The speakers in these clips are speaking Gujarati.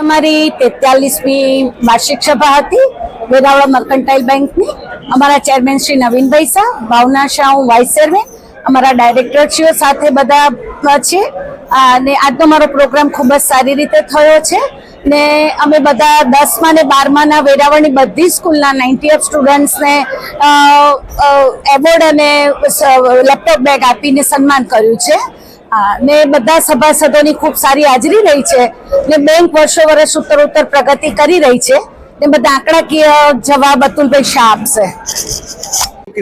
અમારી તેતાલીસમી વાર્ષિક સભા હતી, વેરાવળ મર્કન્ટાઇલ બેંકની. અમારા ચેરમેન શ્રી નવીનભાઈ શાહ, ભાવના શાહ, હું વાઇસ ચેરમેન. અમારા ડાયરેક્ટરશ્રીઓ સાથે બધા છે. અને આજનો મારો પ્રોગ્રામ ખૂબ જ સારી રીતે થયો છે. ને અમે બધા દસમા ને બારમાના વેરાવળની બધી સ્કૂલના નાઇન્ટી અપ સ્ટુડન્ટ્સને એવોર્ડ અને લેપટોપ બેગ આપીને સન્માન કર્યું છે. ને બધા સભાસદોની ખૂબ સારી હાજરી રહી છે ને બેંક વર્ષો વર્ષ ઉત્તરોત્તર પ્રગતિ કરી રહી છે ને બધા આંકડાકીય જવાબ અતુલભાઈ શાહ આપશે.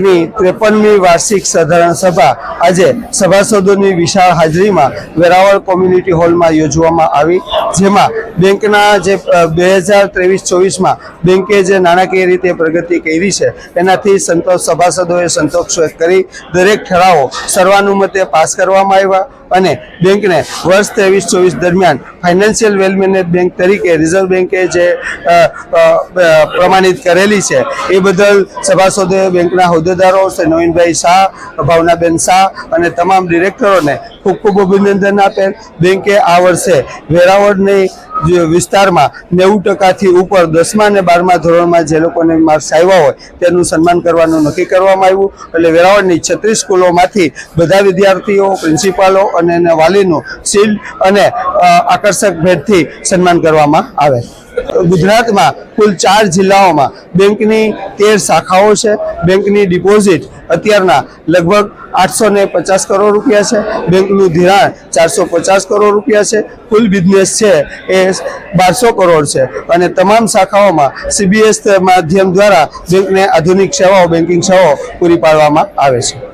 ની ત્રેપનમી વાર્ષિક સાધારણ સભા આજે સભાસદોની વિશાળ હાજરીમાં વેરાવળ કોમ્યુનિટી હોલમાં યોજવામાં આવી, જેમાં બેંકના જે બે હજાર ત્રેવીસ ચોવીસમાં બેંકે જે નાણાકીય રીતે પ્રગતિ કરી છે, એનાથી સંતોષ, સભાસદોએ સંતોષ વ્યક્ત કરી. દરેક ઠરાવો સર્વાનુમતે પાસ કરવામાં આવ્યા. અને બેંકને વર્ષ ત્રેવીસ ચોવીસ દરમિયાન ફાઇનાન્શિયલ વેલ બેંક તરીકે રિઝર્વ બેંકે જે પ્રમાણિત કરેલી છે, એ બદલ સભાસદોએ બેંકના હોદ્દેદારો શ્રી નવીનભાઈ શાહ, ભાવનાબેન શાહ અને તમામ ડિરેક્ટરોને ખૂબ ખૂબ અભિનંદન આપેલ. બેંકે આ વર્ષે વેરાવળની વિસ્તારમાં નેવું ટકાથી ઉપર દસમા અને બારમા ધોરણમાં જે લોકોને માર્ક્સ આવ્યા હોય તેનું સન્માન કરવાનું નક્કી કરવામાં આવ્યું. એટલે વેરાવળની છત્રીસ સ્કૂલોમાંથી બધા વિદ્યાર્થીઓ, પ્રિન્સિપાલો અને વાલીનું શિલ્ડ અને આકર્ષક ભેટથી સન્માન કરવામાં આવે. ગુજરાતમાં કુલ ચાર જિલ્લાઓમાં બેંકની તેર શાખાઓ છે. બેંકની ડિપોઝિટ અત્યારના લગભગ આઠસો ને પચાસ કરોડ રૂપિયા છે. બેંકનું ધિરાણ ચારસો પચાસ કરોડ રૂપિયા છે. કુલ બિઝનેસ છે એ બારસો કરોડ છે. અને તમામ શાખાઓમાં સીબીએસ માધ્યમ દ્વારા બેંકને આધુનિક સેવાઓ બેન્કિંગ સેવાઓ પૂરી પાડવામાં આવે છે.